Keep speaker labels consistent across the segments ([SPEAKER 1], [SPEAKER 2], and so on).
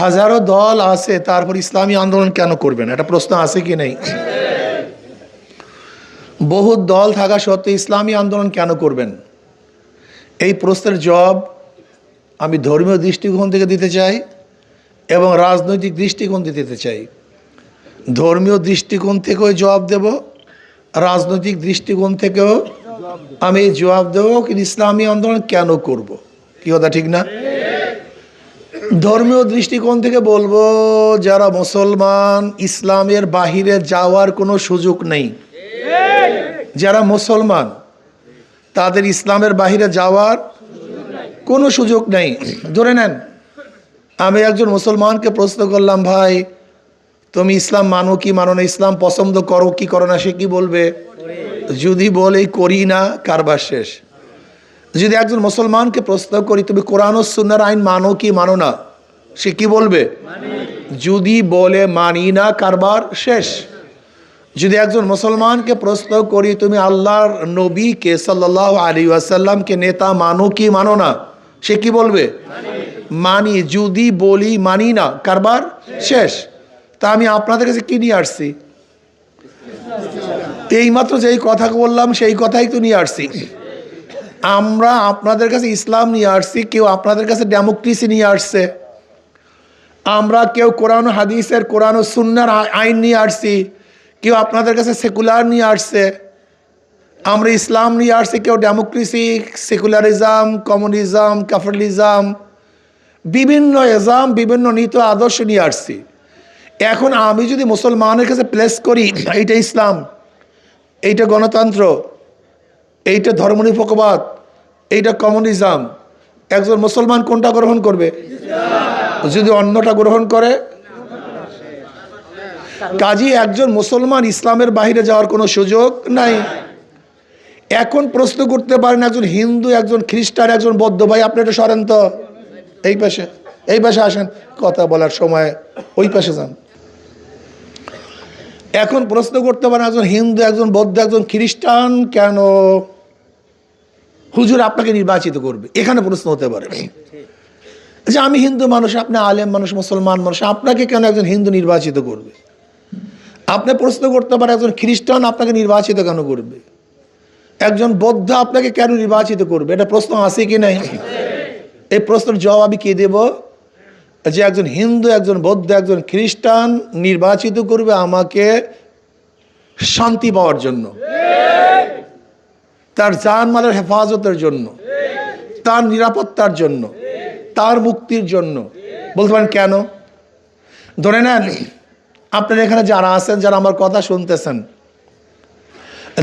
[SPEAKER 1] হাজারো দল আছে, তারপর ইসলামী আন্দোলন কেন করবেন একটা প্রশ্ন আছে কি নেই? বহু দল থাকা সত্ত্বেও ইসলামী আন্দোলন কেন করবেন? এই প্রশ্নের জবাব আমি ধর্মীয় দৃষ্টিকোণ থেকে দিতে চাই এবং রাজনৈতিক দৃষ্টিকোণ থেকে দিতে চাই। ধর্মীয় দৃষ্টিকোণ থেকেও জবাব দেব, রাজনৈতিক দৃষ্টিকোণ থেকেও আমি জবাব দেবো, কিন্তু ইসলামী আন্দোলন কেন করব? কি কথা, ঠিক না? ধর্মীয় দৃষ্টিকোণ থেকে বলব, যারা মুসলমান, ইসলামের বাহিরে যাওয়ার কোনো সুযোগ নেই। যারা মুসলমান, তাদের ইসলামের বাহিরে যাওয়ার কোনো সুযোগ নেই। ধরে নেন, আমি একজন মুসলমানকে প্রশ্ন করলাম, ভাই, তুমি ইসলাম মানো কি মানো না? ইসলাম পছন্দ করো কি করো না? সে কি বলবে, যদি বলে করি না, কারবার শেষ। যদি একজন মুসলমানকে প্রশ্ন করি, তুমি কোরআন ও সুন্নার আইন মানো কি, মানো না? সে কি বলবে? যদি বলে মানি না, কারবার শেষ। যদি একজন মুসলমানকে প্রশ্ন করি, তুমি আল্লাহর নবীকে সাল্লাহ আলী আসাল্লামকে নেতা মানো কি, মানো না? সে কি বলবে? মানি। যদি বলি মানি না, কারবার শেষ। তা আমি আপনাদের কাছে কি নিয়ে আসছি? এইমাত্র যেই কথা বললাম, সেই কথাই তো নিয়ে আসছি। আমরা আপনাদের কাছে ইসলাম নিয়ে আসছি, কেউ আপনাদের কাছে ডেমোক্রেসি নিয়ে আসছে। আমরা কেউ কোরআন হাদিসের, কোরআন ও সুন্নার আইন নিয়ে আসছি, কেউ আপনাদের কাছে সেকুলার নিয়ে আসছে। আমরা ইসলাম নিয়ে আসছি, কেউ ডেমোক্রেসি সেকুলারিজম কমিউনিজম ক্যাপিটালিজম বিভিন্ন এজাম, বিভিন্ন নীত আদর্শ নিয়ে আসছি। এখন আমি যদি মুসলমানের কাছে প্লেস করি, এইটা ইসলাম, এইটা গণতন্ত্র। এইটা ধর্মনিরপেক্ষবাদ, এইটা কমিউনিজম। একজন মুসলমান কোনটা গ্রহণ করবে? যদি অন্যটা গ্রহণ করে? কাজী, একজন মুসলমান ইসলামের বাইরে যাওয়ার কোনো সুযোগ নাই। এখন প্রশ্ন করতে পারেন, একজন হিন্দু, একজন খ্রিস্টান, একজন বৌদ্ধ ভাই, আপনি এটা সরেন তো। এই পাশে এই পাশে আসেন। কথা বলার সময় ওই পাশে যান। এখন প্রশ্ন করতে পারেন, একজন হিন্দু, একজন বৌদ্ধ, একজন খ্রিস্টান কেন? হুজুর আপনাকে নির্বাচিত করবে। এখানে প্রশ্ন হতে পারে। যে আমি হিন্দু মানুষ, আপনি আলেম মানুষ, মুসলমান মানুষ, আপনাকে কেন একজন হিন্দু নির্বাচিত করবে? আপনি প্রশ্ন করতে পারেন, একজন খ্রিস্টান আপনাকে নির্বাচিত কেন করবে? একজন বৌদ্ধ আপনাকে কেন নির্বাচিত করবে? এটা প্রশ্ন আছে কি নাই? এই প্রশ্নের জবাব আমি কি দেব? যে একজন হিন্দু একজন বৌদ্ধ একজন খ্রিস্টান নির্বাচিত করবে আমাকে শান্তি পাওয়ার জন্য। তার জানমালের হেফাজতের জন্য। তার নিরাপত্তার জন্য। তার মুক্তির জন্য। বলতে পারেন কেন? ধরে নেন আপনারা এখানে যারা আছেন যারা আমার কথা শুনতেছেন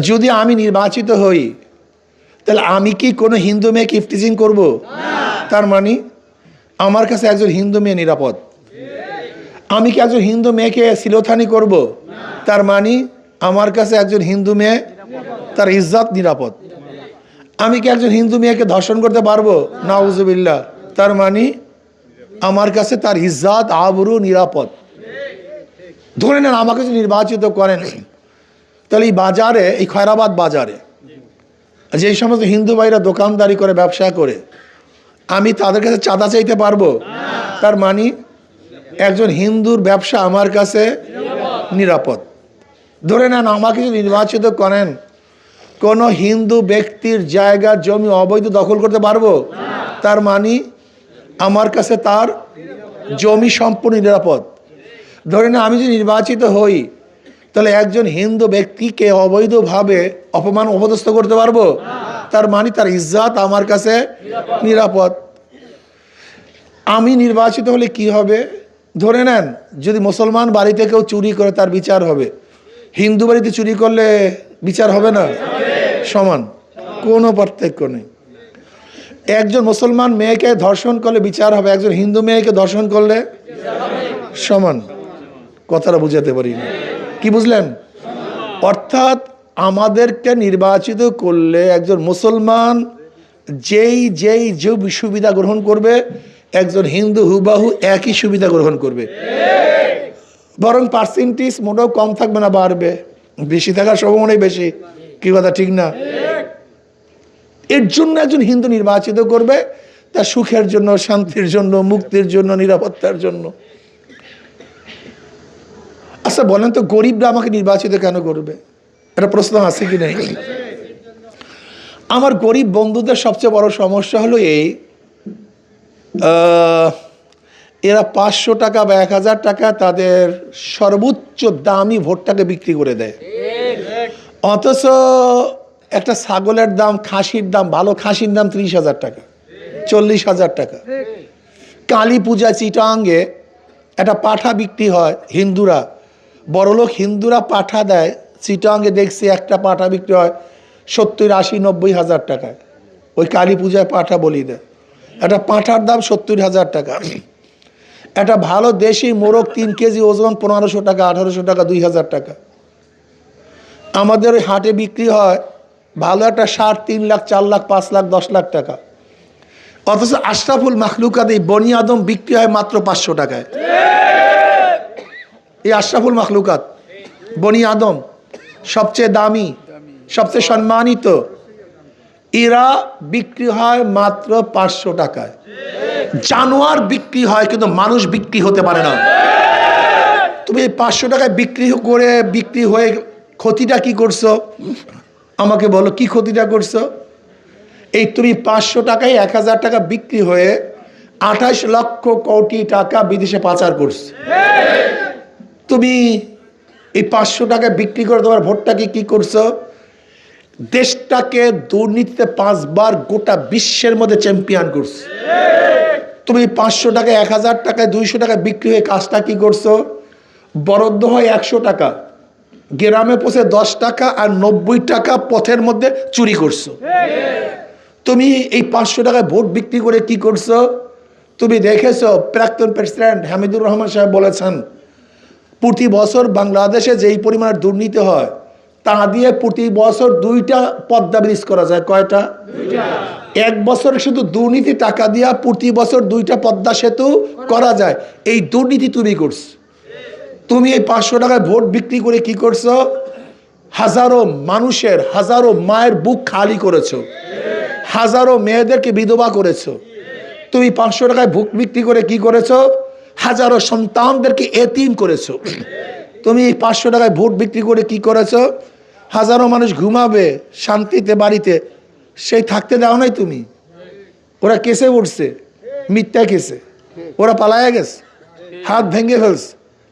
[SPEAKER 1] যদি আমি নির্বাচিত হই তাহলে আমি কি কোনো হিন্দু মেয়েকে ইফটিজিং করব? তার মানে? আমার কাছে একজন হিন্দু মেয়ে নিরাপদ। আমি কি একজন হিন্দু মেয়েকে সিলোথানি করব? তার মানে আমার কাছে একজন হিন্দু মেয়ে, তার ইজ্জত নিরাপদ। আমি কি একজন হিন্দু মেয়েকে ধর্ষণ করতে পারব? নাউজুবিল্লাহ। তার মানে আমার কাছে তার ইজ্জাত, আবরু নিরাপদ। ধরে নেন, আমাকে যদি নির্বাচিত করেন, তাহলে এই বাজারে, এই খয়রাবাদ বাজারে, যে সমস্ত হিন্দু ভাইরা দোকানদারি করে, ব্যবসা করে আমি তাদের কাছে চাঁদা চাইতে পারব? তার মানে একজন হিন্দুর ব্যবসা আমার কাছে নিরাপদ। ধরে নেন, আমাকে যদি নির্বাচিত করেন, কোনো হিন্দু ব্যক্তির জায়গা, জমি অবৈধ দখল করতে পারব? তার মানে আমার কাছে তার জমি সম্পূর্ণ নিরাপদ। ধরে না আমি যদি নির্বাচিত হই, তাহলে একজন হিন্দু ব্যক্তিকে অবৈধভাবে অপমান, অপদস্থ করতে পারব? তার মানে তার ইজ্জাত আমার কাছে নিরাপদ। আমি নির্বাচিত হলে কি হবে? ধরে নেন, যদি মুসলমান বাড়িতে কেউ চুরি করে, তার বিচার হবে। হিন্দু বাড়িতে চুরি করলে বিচার হবে না? সমান। কোনো পার্থক্য নেই। একজন মুসলমান মেয়েকে ধর্ষণ করলে বিচার হবে, একজন হিন্দু মেয়েকে ধর্ষণ করলে সমান। কথাটা বুঝাতে পারি না কি বুঝলেন? অর্থাৎ আমাদেরকে নির্বাচিত করলে একজন মুসলমান যেই যেই, যে সুবিধা গ্রহণ করবে, একজন হিন্দু হুবাহু একই সুবিধা গ্রহণ করবে। বরং পার্সেন্টেজ মোটেও কম থাকবে না, বাড়বে। বেশি থাকার সম্ভাবনাই বেশি। কি কথা, ঠিক না? এর জন্য একজন হিন্দু নির্বাচিত করবে, তার সুখের জন্য, শান্তির জন্য, মুক্তির জন্য, নিরাপত্তার জন্য। আচ্ছা বলেন তো, গরিবরা আমাকে নির্বাচিত কেন করবে? এটা প্রশ্ন আছে কি নেই? আমার গরিব বন্ধুদের সবচেয়ে বড় সমস্যা হলো এই এরা পাঁচশো টাকা বা এক হাজার টাকা তাদের সর্বোচ্চ দামি ভোটটাকে বিক্রি করে দেয়। অথচ একটা ছাগলের দাম, খাসির দাম, ভালো খাসির দাম ত্রিশ হাজার টাকা, চল্লিশ হাজার টাকা। কালী পূজা চিটাঙ্গে একটা পাঠা বিক্রি হয় হিন্দুরা, বড়লোক হিন্দুরা পাঠা দেয় চিটাঙ্গে দেখছি একটা পাঠা বিক্রি হয় সত্তর, আশি, নব্বই হাজার টাকায়। ওই কালী পূজায় পাঠা বলি দেয় একটা পাঁঠার দাম সত্তর হাজার টাকা। একটা ভালো দেশি মোরগ তিন কেজি ওজন পনেরোশো টাকা, আঠারোশো টাকা, দুই হাজার টাকা। আমাদের ওই হাটে বিক্রি হয় ভালো একটা সার তিন লাখ, চার লাখ, পাঁচ লাখ, দশ লাখ টাকা। অথচ আশরাফুল মাখলুকাত এই বনি আদম বিক্রি হয় মাত্র পাঁচশো টাকায়। এই আশরাফুল মাখলুকাত, বনি আদম সবচেয়ে দামি, সবচেয়ে সম্মানিত। এরা বিক্রি হয় মাত্র পাঁচশো টাকায়। জানোয়ার বিক্রি হয় কিন্তু মানুষ বিক্রি হতে পারে না। তুমি এই পাঁচশো টাকায় বিক্রি করে বিক্রি হয়ে ক্ষতিটা কি করছ? আমাকে বলো, কি ক্ষতিটা করছ? এই তুমি পাঁচশো টাকায় এক হাজার টাকা বিক্রি হয়ে আঠাশ লক্ষ কোটি টাকা বিদেশে পাচার করছ। তুমি এই পাঁচশো টাকা বিক্রি করে তোমার ভোটটাকে কি করছ? দেশটাকে দুর্নীতিতে পাঁচবার গোটা বিশ্বের মধ্যে চ্যাম্পিয়ন করছ। তুমি পাঁচশো টাকা এক হাজার টাকায়, দুইশো টাকা বিক্রি হয়ে কাজটা কি করছ? বরাদ্দ হয় একশো টাকা। গ্রামে পৌঁছে দশ টাকা আর নব্বই টাকা পথের মধ্যে চুরি করছ। তুমি এই পাঁচশো টাকায় ভোট বিক্রি করে কি করছ? তুমি দেখেছ প্রাক্তন প্রেসিডেন্ট হামিদুর রহমান সাহেব বলেছেন প্রতি বছর বাংলাদেশে যেই পরিমাণের দুর্নীতি হয় তা দিয়ে প্রতি বছর দুইটা পদ্মা ব্রিজ করা যায়। কয়টা? এক বছর শুধু দুর্নীতি টাকা দিয়া প্রতি বছর দুইটা পদ্মা সেতু করা যায়। এই দুর্নীতি তুমি করছ। তুমি এই পাঁচশো টাকায় ভোট বিক্রি করে কি করছ? হাজারো মানুষের হাজারো মায়ের বুক খালি করেছ। হাজারো মেয়েদেরকে বিধবা করেছ। তুমি পাঁচশো টাকায় ভোট বিক্রি করে কি করেছ? হাজারো সন্তানদেরকে এতিম করেছ। তুমি পাঁচশো টাকায় ভোট বিক্রি করে কি করেছ? হাজারো মানুষ ঘুমাবে শান্তিতে বাড়িতে, সেই থাকতে দাও নাই তুমি। ওরা কেসে উঠছে, মিথ্যা কেসে। ওরা পালায়া গেছে, হাত ভেঙে ফেলছে,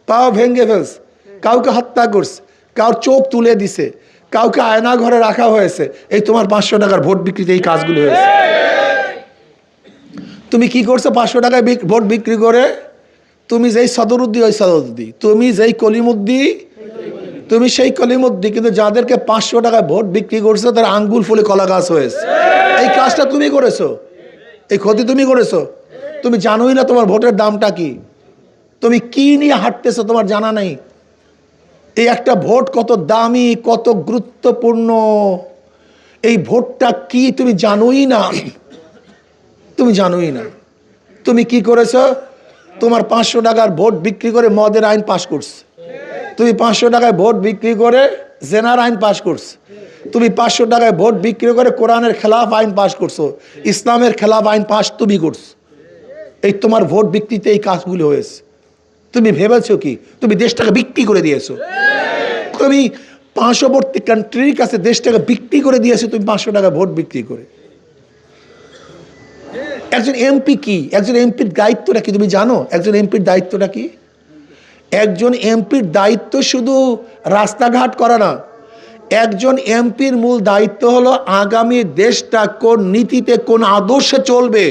[SPEAKER 1] পাও ভেঙে ফেলছে, কাউকে হত্যা করছে কাউর চোখ তুলে দিছে, কাউকে আয়না ঘরে রাখা হয়েছে। এই তোমার পাঁচশো টাকার ভোট বিক্রিতে এই কাজগুলো হয়েছে। তুমি কি করছ পাঁচশো টাকায় ভোট বিক্রি করে? তুমি যেই সদরুদ্দি ওই সদরুদ্দি তুমি যেই কলিমুদ্দি তুমি সেই কলিমুদ্দি কিন্তু যাদেরকে পাঁচশো টাকায় ভোট বিক্রি করছ, তার আঙ্গুল ফুলে কলা গাছ হয়েছে। এই কাজটা তুমি করেছ? এই ক্ষতি তুমি করেছ? তুমি জানোই না তোমার ভোটের দামটা কি। তুমি কি নিয়ে হাঁটতেছো তোমার জানা নেই। এই একটা ভোট কত দামি, কত গুরুত্বপূর্ণ। এই ভোটটা কি তুমি জানোই না। তুমি জানোই না। তুমি কি করেছ? তোমার পাঁচশো টাকার ভোট বিক্রি করে মদের আইন পাশ করছে। তুমি পাঁচশো টাকায় ভোট বিক্রি করে জেনার আইন পাশ করছ। তুমি পাঁচশো টাকায় ভোট বিক্রি করে কোরআনের খেলাফ আইন পাশ করছ। ইসলামের খেলাফ আইন পাশ তুমি করছ। এই তোমার ভোট বিক্রিতে এই কাজগুলো হয়েছে। তুমি ভেবেছো কি? তুমি দেশটাকে বিক্রি করে দিয়েছ। তুমি পাঁচশোবর্তী কান্ট্রির কাছে দেশটাকে বিক্রি করে দিয়েছ, তুমি পাঁচশো টাকা ভোট বিক্রি করে। একজন এমপি কি? একজন এমপির দায়িত্বটা কি? তুমি জানো? একজন এমপির দায়িত্বটা কি? একজন এমপির দায়িত্ব শুধু রাস্তাঘাট করা না, একজন এমপির মূল দায়িত্ব হলো আগামী দেশটা কোন নীতিতে, কোন আদর্শে চলবে,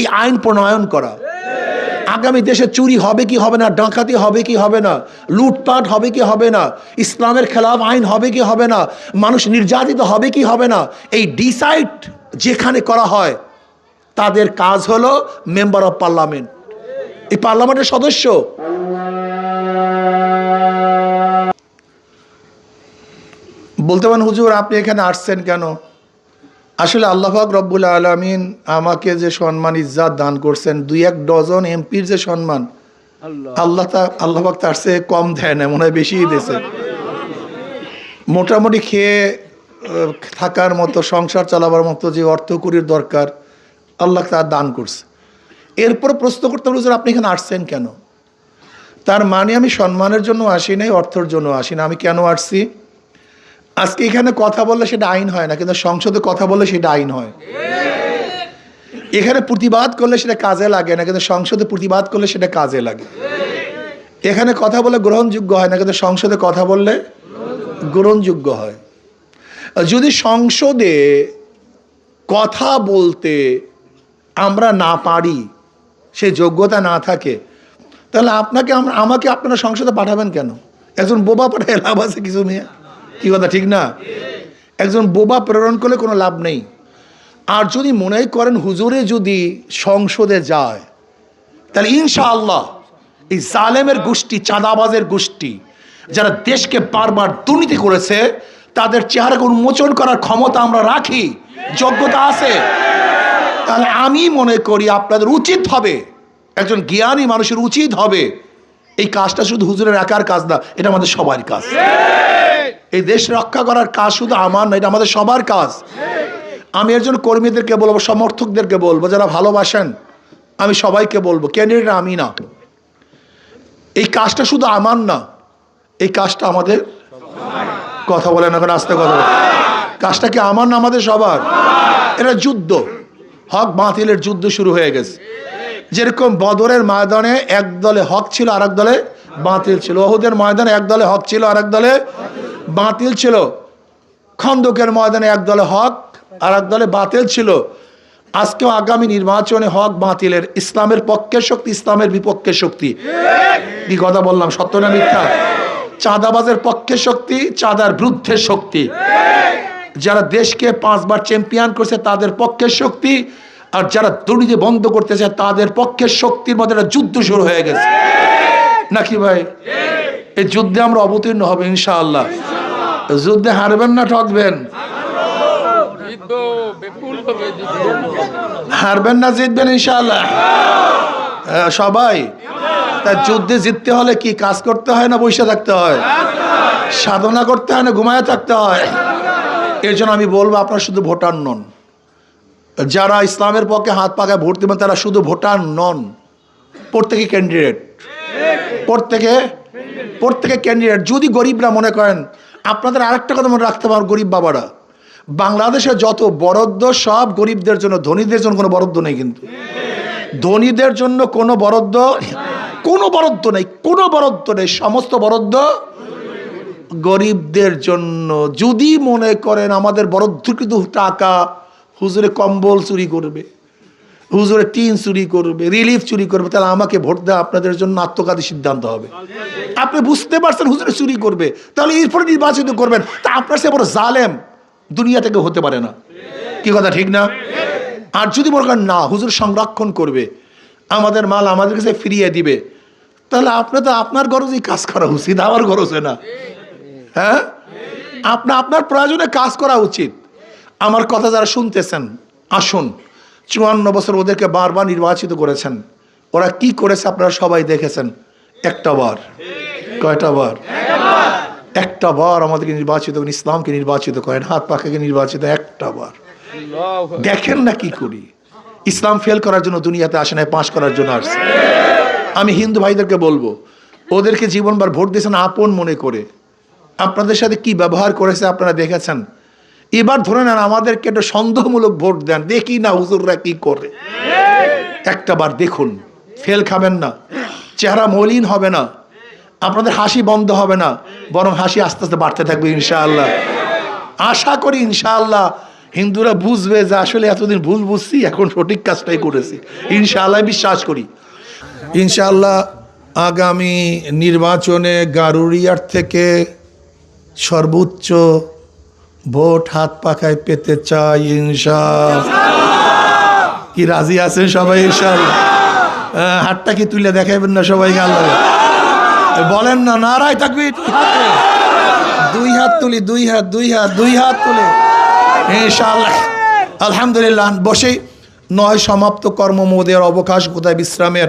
[SPEAKER 1] এই আইন প্রণয়ন করা। আগামী দেশে চুরি হবে কি হবে না, ডাকাতি হবে কি হবে না, লুটপাট হবে কি হবে না, ইসলামের খেলাফ আইন হবে কি হবে না, মানুষ নির্যাতিত হবে কি হবে না, এই ডিসাইড যেখানে করা হয় তাদের কাজ হলো মেম্বার অফ পার্লামেন্ট। এই পার্লামেন্টের সদস্য। বলতে পারেন হুজুর আপনি এখানে আসছেন কেন? আসলে আল্লাহাক রব্বুল আলমিন আমাকে যে সম্মান ইজ্জাত দান করছেন দুই এক ডজন এমপির যে সম্মান আল্লাহ। তা আল্লাহাক তার চেয়ে কম দেয় না মনে হয় বেশিই দিয়েছে। মোটামুটি খেয়ে থাকার মতো সংসার চালাবার মতো যে অর্থকরির দরকার আল্লাহ তার দান করছে। এরপর প্রশ্ন করতে হুজুর, আপনি এখানে আসছেন কেন? তার মানে আমি সম্মানের জন্য আসি নাই, অর্থের জন্য আসি না আমি কেন আসছি? আজকে এখানে কথা বললে সেটা আইন হয় না, কিন্তু সংসদে কথা বললে সেটা আইন হয়। এখানে প্রতিবাদ করলে সেটা কাজে লাগে না, কিন্তু সংসদে প্রতিবাদ করলে সেটা কাজে লাগে। এখানে কথা বলে গ্রহণযোগ্য হয় না, কিন্তু সংসদে কথা বললে গ্রহণযোগ্য হয়। যদি সংসদে কথা বলতে আমরা না পারি, সে যোগ্যতা না থাকে, তাহলে আপনাকে আমাকে আপনারা সংসদে পাঠাবেন কেন? একজন বোবা পাঠায় লাভ আছে কিছু মেয়ে? কি কথা, ঠিক না? একজন বোবা প্রেরণ করলে কোনো লাভ নেই। আর যদি মনে করেন হুজুরে যদি সংসদে যায়, তাহলে ইনশাআল্লাহ এই জালেমের গোষ্ঠী, চাঁদাবাজের গোষ্ঠী, যারা দেশকে বারবার দুর্নীতি করেছে, তাদের চেহারাকে উন্মোচন করার ক্ষমতা আমরা রাখি। যোগ্যতা আছে। তাহলে আমি মনে করি আপনাদের উচিত হবে একজন জ্ঞানী মানুষের উচিত হবে এই কাজটা শুধু হুজুরের একার কাজ না এটা আমাদের সবার কাজ। এই দেশ রক্ষা করার কাজ শুধু আমার না এটা আমাদের সবার কাজ। আমি একজন কর্মীদেরকে বলব সমর্থকদেরকে বলব যারা ভালোবাসেন আমি সবাইকে বলব ক্যান্ডিডেট আমি না। এই কাজটা শুধু আমার না এই কাজটা আমাদের কথা বলেন এখন আস্তে কথা বলেন। কাজটা কি আমার না আমাদের সবার। এটা যুদ্ধ। হক বাতিলের যুদ্ধ শুরু হয়ে গেছে। যেরকম বদরের ময়দানে এক দলে হক ছিল আর দলে বাতিল ছিল। ওহুদের ময়দানে এক দলে হক ছিল আর দলে বাতিল ছিল। খন্দকের ময়দানে এক দলে হক আর দলে বাতিল ছিল। আজকেও আগামী নির্বাচনে হক বাতিলের ইসলামের পক্ষের শক্তি, ইসলামের বিপক্ষের শক্তি। কি কথা বললাম? সত্য না মিথ্যা? চাঁদাবাজের পক্ষের শক্তি, চাঁদার বিরুদ্ধের শক্তি। যারা দেশকে পাঁচবার চ্যাম্পিয়ন করছে, তাদের পক্ষের শক্তি, আর যারা দুর্নীতি বন্ধ করতেছে, তাদের পক্ষের শক্তির মধ্যে একটা যুদ্ধ শুরু হয়ে গেছে। নাকি ভাই? এই যুদ্ধে আমরা অবতীর্ণ হবে, ইনশাআল্লাহ। যুদ্ধে হারবেন না, ঠকবেন। হারবেন না, জিতবেন, ইনশাআল্লাহ। সবাই, তা যুদ্ধে জিততে হলে কি কাজ করতে হয় না বসে থাকতে হয়? সাধনা করতে হয় না ঘুমায় থাকতে হয়? এর জন্য আমি বলব, আপনারা শুধু ভোটার নন। যারা ইসলামের পক্ষে হাত পাকায় ভোট দেবেন, তারা শুধু ভোটার নন। প্রত্যেকে ক্যান্ডিডেট প্রত্যেকে প্রত্যেকে ক্যান্ডিডেট যদি গরিবরা মনে করেন, আপনাদের আরেকটা কথা মনে রাখতে পারেন, গরিব বাবারা। বাংলাদেশে যত বরাদ্দ, সব গরিবদের জন্য, ধনীদের জন্য কোনো বরাদ্দ নেই কিন্তু। ধনীদের জন্য কোনো বরাদ্দ কোনো বরাদ্দ নেই, কোনো বরাদ্দ নেই, সমস্ত বরাদ্দ গরিবদের জন্য, যদি মনে করেন আমাদের বরাদ্দকৃত টাকা হুজুরে কম্বল চুরি করবে, হুজুরে টিন চুরি করবে, রিলিফ চুরি করবে, তাহলে আমাকে ভোট দেওয়া আপনাদের জন্য আত্মঘাতী সিদ্ধান্ত হবে। আপনি বুঝতে পারছেন হুজুরে চুরি করবে, তাহলে এরপরে নির্বাচিত করবেন। তা আপনার সে বড় জালেম দুনিয়া থেকে হতে পারে না। কি কথা, ঠিক না? আর যদি মনে করেন না, হুজুর সংরক্ষণ করবে, আমাদের মাল আমাদের কাছে ফিরিয়ে দিবে, তাহলে আপনি তো আপনার গরজেই কাজ করা উচিত, আমার গরজে না। হ্যাঁ? আপনি আপনার প্রয়োজনে কাজ করা উচিত। আমার কথা যারা শুনতেছেন, আসুন। চুয়ান্ন বছর ওদেরকে বারবার নির্বাচিত করেছেন। ওরা কি করেছে আপনারা সবাই দেখেছেন। একটা বার। কয়টা বার? একটা বার আমাদেরকে নির্বাচিত করেন ইসলামকে নির্বাচিত করেন। হাত পাখাকে নির্বাচিত, একটা বার। দেখেন না কি করি। ইসলাম ফেল করার জন্য দুনিয়াতে আসে না পাশ করার জন্য আসছে আমি হিন্দু ভাইদেরকে বলব, ওদেরকে জীবনবার ভোট দিয়েছেন আপন মনে করে। আপনাদের সাথে কি ব্যবহার করেছে আপনারা দেখেছেন? এবার ধরে নেন আমাদেরকে একটা সন্দেহমূলক ভোট দেন। দেখি না হুজুররা কি করে। একটা বার দেখুন, ফেল খাবেন না, চেহারা মলিন হবে না, আপনাদের হাসি বন্ধ হবে না, বরং হাসি আস্তে আস্তে বাড়তে থাকবে ইনশাআল্লাহ। আশা করি ইনশাআল্লাহ হিন্দুরা বুঝবে যে আসলে এতদিন ভুল বুঝছি, এখন সঠিক কাজটাই করেছি। ইনশাআল্লাহ বিশ্বাস করি। ইনশাআল্লাহ আগামী নির্বাচনে গারুরিয়ার থেকে সর্বোচ্চ ভোট হাত পাখায় পেতে চাই ইনশা কি রাজি আছেন সবাই ইনশাআল্লাহ? আহ, হাতটা কি তুলে দেখাইবেন না সবাই আল্লাহ বলেন না নারায় থাকবি দুই হাত তুলি দুই হাত দুই হাত দুই হাত তুলে। ইনশাআল্লাহ। আলহামদুলিল্লাহ বসেই নয় সমাপ্ত কর্ম মোদের অবকাশ কোথায় বিশ্রামের?